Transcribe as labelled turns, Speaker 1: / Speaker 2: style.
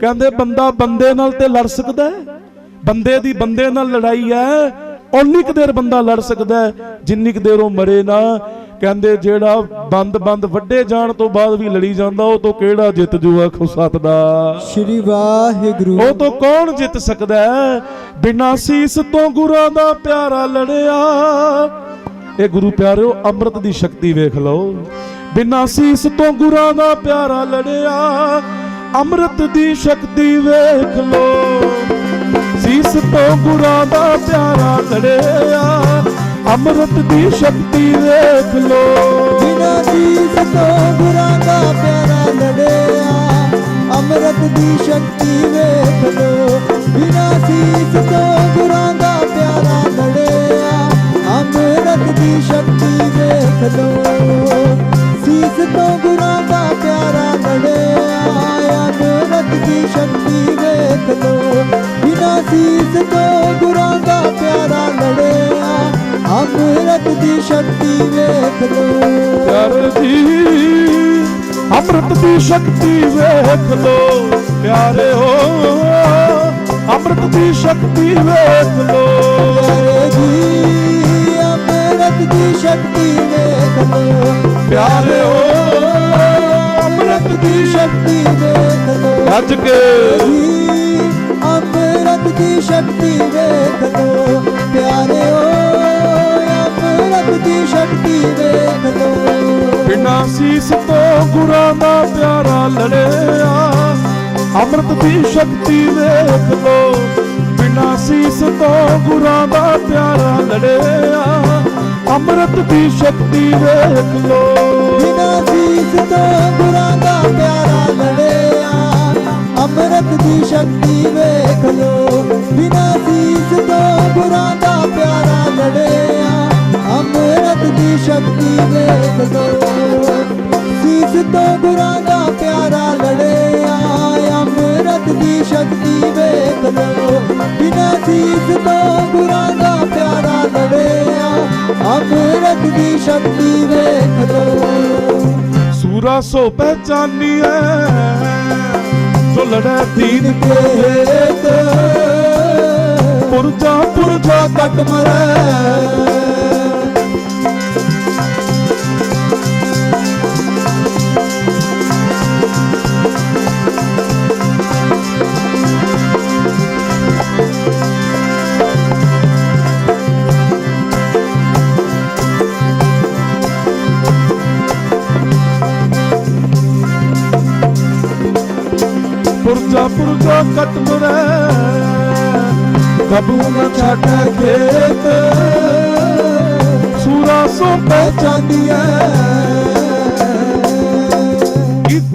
Speaker 1: ਕਹਿੰਦੇ ਬੰਦਾ ਬੰਦੇ ਨਾਲ ਤੇ ਲੜ ਸਕਦਾ ਹੈ। ਬੰਦੇ ਦੀ ਬੰਦੇ ਨਾਲ ਲੜਾਈ ਹੈ। ਉਨੀ ਕੁ ਦੇਰ ਬੰਦਾ ਲੜ ਸਕਦਾ ਜਿੰਨੀ ਕੁ ਦੇਰ ਉਹ ਮਰੇ ਨਾ। ਕਹਿੰਦੇ ਜਿਹੜਾ ਬੰਦ ਬੰਦ ਵੱਡੇ ਜਾਣ ਤੋਂ ਬਾਅਦ ਵੀ ਲੜੀ ਜਾਂਦਾ ਉਹ ਤੋਂ ਕਿਹੜਾ ਜਿੱਤ ਜੂਆ ਖੁਸਤ ਦਾ
Speaker 2: ਸ਼੍ਰੀ ਵਾਹਿਗੁਰੂ।
Speaker 1: ਉਹ ਤੋਂ ਕੌਣ ਜਿੱਤ ਸਕਦਾ ਬਿਨਾਂ ਸੀਸ ਤੋਂ ਗੁਰਾਂ ਦਾ ਪਿਆਰਾ ਲੜਿਆ। ਇਹ ਗੁਰੂ ਪਿਆਰਿਓ ਅੰਮ੍ਰਿਤ ਦੀ ਸ਼ਕਤੀ ਵੇਖ ਲਓ। ਬਿਨਾਂ ਸੀਸ ਤੋਂ ਗੁਰਾਂ ਦਾ ਪਿਆਰਾ ਲੜਿਆ। ਅੰਮ੍ਰਿਤ ਦੀ ਸ਼ਕਤੀ ਵੇਖ ਲਓ ਸੀਸ ਤੋਂ ਗੁਰਾਂ ਦਾ ਪਿਆਰਾ ਲੜਿਆ। ਅੰਮ੍ਰਿਤ ਦੀ ਸ਼ਕਤੀ ਵੇਖ ਲਓ
Speaker 2: ਬਿਨਾ ਜੀਸ ਤੋਂ ਗੁਰਾਂ ਦਾ ਪਿਆਰਾ ਲੜਿਆ। ਅੰਮ੍ਰਿਤ ਦੀ ਸ਼ਕਤੀ ਵੇਖ ਲੋ। ਬਿਨਾ ਸੀਸ ਤੋਂ ਗੁਰਾਂ ਦਾ ਪਿਆਰਾ ਲੜਿਆ। ਅੰਮ੍ਰਿਤ ਦੀ ਸ਼ਕਤੀ ਵੇਖ ਲੋ। ਬਿਨਾ ਸੀਸ ਤੋਂ ਗੁਰਾਂ ਦਾ ਪਿਆਰਾ ਲੜਿਆ ਅੰਮ੍ਰਿਤ ਦੀ ਸ਼ਕਤੀ ਵੇਖ ਲੋ
Speaker 1: ਪਿਆਰੇ ਜੀ ਅੰਮ੍ਰਿਤ ਦੀ ਸ਼ਕਤੀ ਵੇਖ ਲੋ ਪਿਆਰੇ ਹੋ ਅੰਮ੍ਰਿਤ ਦੀ ਸ਼ਕਤੀ ਵੇਖ ਲੋ
Speaker 2: ਪਿਆਰੇ ਜੀ ਅੰਮ੍ਰਿਤ ਦੀ ਸ਼ਕਤੀ ਵੇਖ ਲੋ
Speaker 1: ਪਿਆਰੇ ਹੋ ਅੰਮ੍ਰਿਤ ਦੀ
Speaker 2: ਸ਼ਕਤੀ ਵੇਖ ਲੋ
Speaker 1: ਗੱਜ ਕੇ।
Speaker 2: ਅੰਮ੍ਰਿਤ ਦੀ ਸ਼ਕਤੀ ਵੇਖ ਲੋ। ਪਿਆਰਿਓ ਅੰਮ੍ਰਿਤ ਦੀ ਸ਼ਕਤੀ ਵੇਖ ਲੋ।
Speaker 1: ਬਿਨਾਂ ਸੀਸ ਤੋਂ ਗੁਰਾਂ ਦਾ ਪਿਆਰਾ ਲੜਿਆ। ਅੰਮ੍ਰਿਤ ਦੀ ਸ਼ਕਤੀ ਵੇਖ ਲੋ। ਬਿਨਾਂ ਸੀਸ ਤੋਂ ਗੁਰਾਂ ਦਾ ਪਿਆਰਾ ਲੜਿਆ। ਅੰਮ੍ਰਿਤ ਦੀ ਸ਼ਕਤੀ ਵੇਖ ਲੋ।
Speaker 2: ਬਿਨਾ ਸੀਸ ਤੋਂ ਗੁਰਾਂ ਅੰਮ੍ਰਿਤ ਦੀ ਸ਼ਕਤੀ ਵੇਖ ਲੋ ਬਿਨਾ ਸੀਸ ਤੋਂ ਗੁਰਾਂ ਦਾ ਪਿਆਰਾ ਲੜਿਆ। ਅੰਮ੍ਰਿਤ ਦੀ ਸ਼ਕਤੀ ਵੇਖ ਲੋ ਸੀਸ ਤੋਂ ਗੁਰਾਂ ਦਾ ਪਿਆਰਾ ਲੜਿਆ। ਅੰਮ੍ਰਿਤ ਦੀ ਸ਼ਕਤੀ ਵੇਖ ਲੋ ਬਿਨਾ ਸੀਸ ਤੋਂ ਗੁਰਾਂ ਦਾ ਪਿਆਰਾ ਲੜਿਆ। ਅੰਮ੍ਰਿਤ ਦੀ ਸ਼ਕਤੀ ਵੇਖ ਲੋ
Speaker 1: ਸੂਰਾ ਸੋ ਪਹਿਚਾਨੀਐ। ਜੋ ਤੀਰ ਦੀਨ
Speaker 2: ਕੇ ਹੇਤ
Speaker 1: ਪੁਰਜਾ ਪੁਰਜਾ
Speaker 2: ਕੱਟ ਮਰੈ।
Speaker 1: ਪੁਰਜਾ ਪੁਰਜਾ ਕੱਟ ਮਰੈ ਕਬੂ ਨ ਛੱਡ ਖੇਤ। ਸੂਰਾ ਸੋ ਪਹਿਚਾਨੀਐ